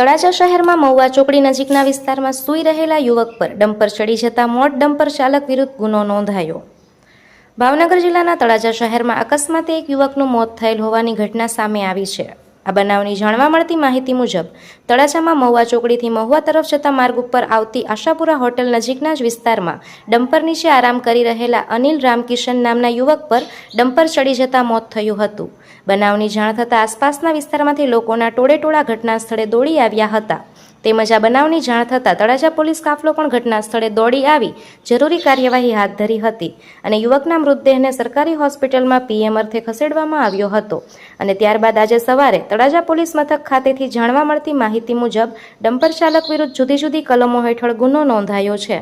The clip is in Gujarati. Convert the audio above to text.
તળાજા શહેરમાં મહુવા ચોકડી નજીકના વિસ્તારમાં સૂઈ રહેલા યુવક પર ડમ્પર ચડી જતા મોટ ડમ્પર ચાલક વિરુદ્ધ ગુનો નોંધાયો. ભાવનગર જિલ્લાના તળાજા શહેરમાં અકસ્માતે એક યુવકનું મોત થયેલ હોવાની ઘટના સામે આવી છે. આ બનાવની જાણવા મળતી માહિતી મુજબ, તળાજામાં મહુવા ચોકડીથી મહુવા તરફ જતા માર્ગ ઉપર આવતી આશાપુરા હોટેલ નજીકના જ વિસ્તારમાં ડમ્પર નીચે આરામ કરી રહેલા અનિલ રામકિશન નામના યુવક પર ડમ્પર ચડી જતા મોત થયું હતું. બનાવની જાણ થતાં આસપાસના વિસ્તારમાંથી લોકોના ટોળેટોળા ઘટના સ્થળે દોડી આવ્યા હતા. તેમજ આ બનાવની જાણ થતાં તળાજા પોલીસ કાફલો પણ ઘટના સ્થળે દોડી આવી, જરૂરી કાર્યવાહી હાથ ધરી હતી અને યુવકના મૃતદેહને સરકારી હોસ્પિટલમાં પીએમ અર્થે ખસેડવામાં આવ્યો હતો. અને ત્યારબાદ આજે સવારે તળાજા પોલીસ મથક ખાતેથી જાણવા મળતી માહિતી મુજબ ડમ્પર ચાલક વિરુદ્ધ જુદી જુદી કલમો હેઠળ ગુનો નોંધાયો છે.